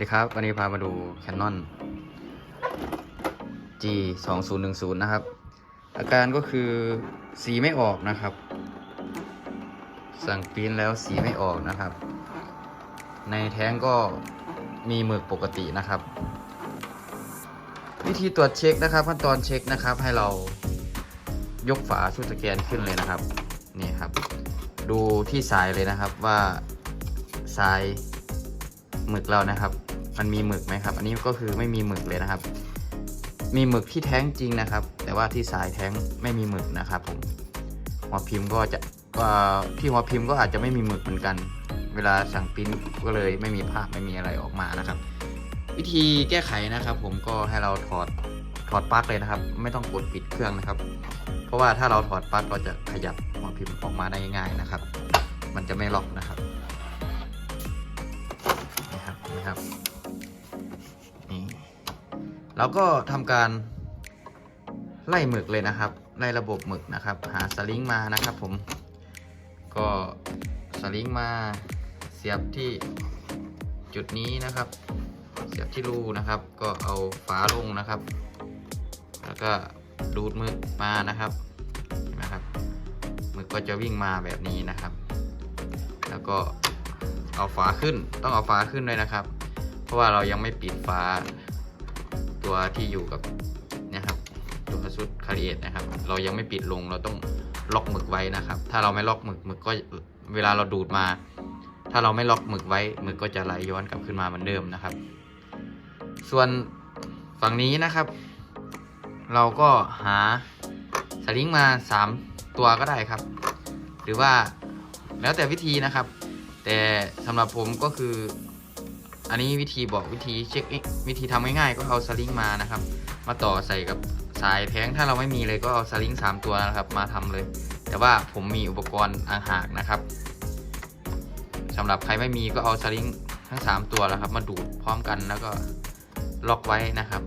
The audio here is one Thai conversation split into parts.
ดีครับ วันนี้พามาดู Canon G 2 0 1 0นะครับ อาการก็คือสีไม่ออกนะครับ สั่งปริ้นแล้วสีไม่ออกนะครับ ในแท้งก็มีหมึกปกตินะครับ วิธีตรวจเช็คนะครับขั้นตอนเช็คนะครับ ให้เรายกฝาชุดสแกนขึ้นเลยนะครับ นี่ครับ ดูที่สายเลยนะครับว่าสายหมึกเรานะครับ มันมีหมึกไหมครับ อันนี้ก็คือไม่มีหมึกเลยนะครับ มีหมึกที่แท้งจริงนะครับ แต่ว่าที่สายแท้งไม่มีหมึกนะครับผมหัวพิมพ์ก็จะที่หัวพิมพ์ก็อาจจะไม่มีหมึกเหมือนกัน เวลาสั่งปริ้นก็เลยไม่มีภาพไม่มีอะไรออกมานะครับ วิธีแก้ไขนะครับ ผมก็ให้เราถอดถอดปลั๊กเลยนะครับ ไม่ต้องกดปิดเครื่องนะครับ เพราะว่าถ้าเราถอดปลั๊กเราจะขยับหัวพิมพ์ออกมาได้ง่ายนะครับ มันจะไม่ล็อก เราก็ทำการไล่หมึกเลยนะครับไล่ระบบหมึกนะครับ หาสลิงมานะครับผม ก็สลิงมาเสียบที่จุดนี้นะครับ เสียบที่รูนะครับ ก็เอาฝาลงนะครับ แล้วก็ดูดหมึกมานะครับเห็นไหมครับหมึกก็จะวิ่งมาแบบนี้นะครับ แล้วก็เอาฝาขึ้นต้องเอาฝาขึ้นด้วยนะครับ เพราะว่าเรายังไม่ปิดฝา ตัวที่อยู่กับเนี่ยครับตัวชุดคาริเอทนะครับ เรายังไม่ปิดลงเราต้องล็อกหมึกไว้นะครับ ถ้าเราไม่ล็อกหมึกหมึกก็เวลาเราดูดมา ถ้าเราไม่ล็อกหมึกไว้หมึกก็จะไหลย้อนกลับขึ้นมาเหมือนเดิมนะครับ ส่วนฝั่งนี้นะครับ เราก็หาสลิงมา 3 ตัวก็ได้ครับ หรือว่าแล้วแต่วิธีนะครับ แต่สำหรับผมก็คือ อันนี้วิธีบอกวิธีเช็ควิธีทำง่ายๆก็เอาสลิงมานะครับ มาต่อใส่กับสายแท้งถ้าเราไม่มีเลยก็เอาสลิง3ตัวนะครับมาทำเลย แต่ว่าผมมีอุปกรณ์อ่างหากนะครับสำหรับใครไม่มีก็เอาสลิงทั้ง 3 ตัวแล้วครับ มาดูดพร้อมกันแล้วก็ล็อกไว้นะครับ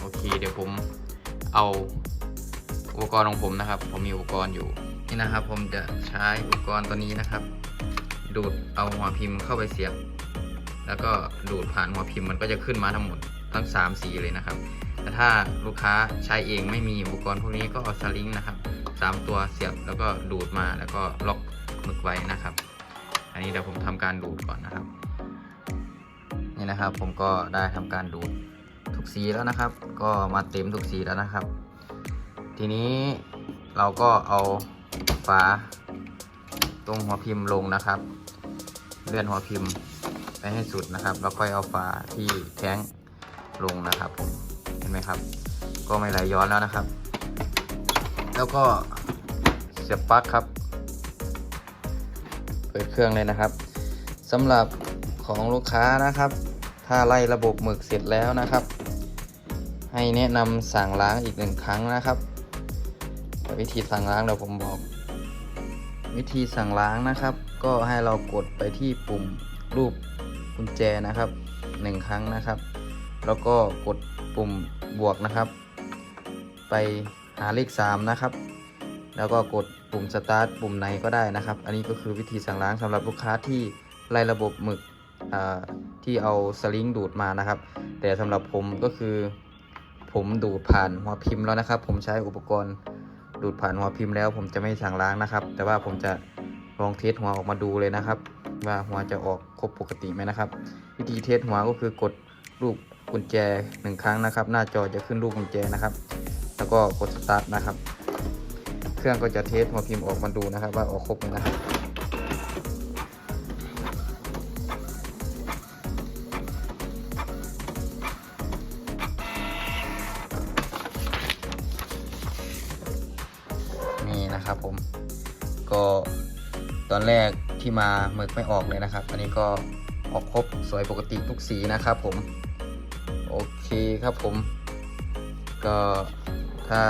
โอเค เดี๋ยวผมเอาอุปกรณ์ของผมนะครับ ผมมีอุปกรณ์อยู่นี่นะครับ ผมจะใช้อุปกรณ์ตัวนี้นะครับ ดูดเอาหัวพิมพ์เข้าไปเสียบ แล้วก็ดูดผ่านหัวพิมพ์มันก็จะขึ้นมาทั้งหมดทั้ง 3 สีเลยนะครับ แต่ถ้าลูกค้าใช้เองไม่มีอุปกรณ์พวกนี้ก็เอาสลิงนะครับสามตัวเสียบแล้วก็ดูดมาแล้วก็ล็อกหมึกไว้นะครับ อันนี้เดี๋ยวผมทำการดูดก่อนนะครับนี่นะครับ ผมก็ได้ทำการดูดทุกสีแล้วนะครับ ก็มาเต็มทุกสีแล้วนะครับ ทีนี้เราก็เอาฝาตรงหัวพิมพ์ลงนะครับ เลื่อนหัวพิมพ์ ไปให้สุดนะครับ แล้วค่อยเอาฝาที่แท้งลงนะครับผมเห็นไหมครับ ก็ไม่ไหลย้อนแล้วนะครับ แล้วก็เสียบปลั๊กครับ เปิดเครื่องเลยนะครับสำหรับของลูกค้านะครับ ถ้าไล่ระบบหมึกเสร็จแล้วนะครับ ให้แนะนำสั่งล้างอีกหนึ่งครั้งนะครับวิธีสั่งล้างเดี๋ยวผมบอก วิธีสั่งล้างนะครับ ก็ให้เรากดไปที่ปุ่มรูป กุญแจนะครับหนึ่งครั้งนะครับ แล้วก็กดปุ่มบวกนะครับ ไปหาเลข 3 นะครับ แล้วก็กดปุ่มสตาร์ทปุ่มไหนก็ได้นะครับ อันนี้ก็คือวิธีสั่งล้างสำหรับลูกค้าที่ไล่ระบบหมึกที่เอาสลิงดูดมานะครับ แต่สำหรับผมก็คือ ผมดูดผ่านหัวพิมพ์แล้วนะครับ ผมใช้อุปกรณ์ดูดผ่านหัวพิมพ์แล้ว ผมจะไม่สั่งล้างนะครับ แต่ว่าผมจะลองเทสหัวออกมาดูเลยนะครับ ว่าหัวจะออกครบปกติไหมนะครับ วิธีเทสหัวก็คือกดรูปกุญแจหนึ่งครั้งนะครับ หน้าจอจะขึ้นรูปกุญแจนะครับ แล้วก็กดสตาร์ทนะครับ เครื่องก็จะเทสหัวพิมพ์ออกมาดูนะครับ ว่าออกครบไหมนะครับนี่นะครับผมก็ตอนแรก ที่มาหมึกไม่ออกเลยนะครับ อันนี้ก็ออกครบสวยปกติทุกสีนะครับผม โอเคครับผม ก็ถ้า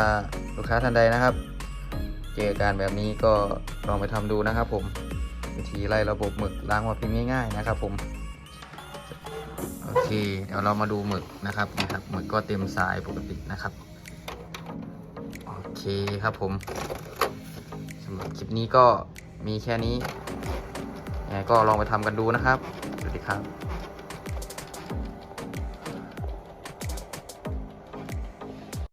ลูกค้าท่านใดนะครับ เจออาการแบบนี้ก็ลองไปทำดูนะครับผม วิธีไล่ระบบหมึกล้างหัวพิมพ์ง่ายๆนะครับผมโอเค เดี๋ยวเรามาดูหมึกนะครับนะครับหมึกก็เต็มสายปกตินะครับ โอเคครับผมสำหรับคลิปนี้ก็มีแค่นี้ ยังไงก็ลองไปทำกันดูนะครับ สวัสดีครับ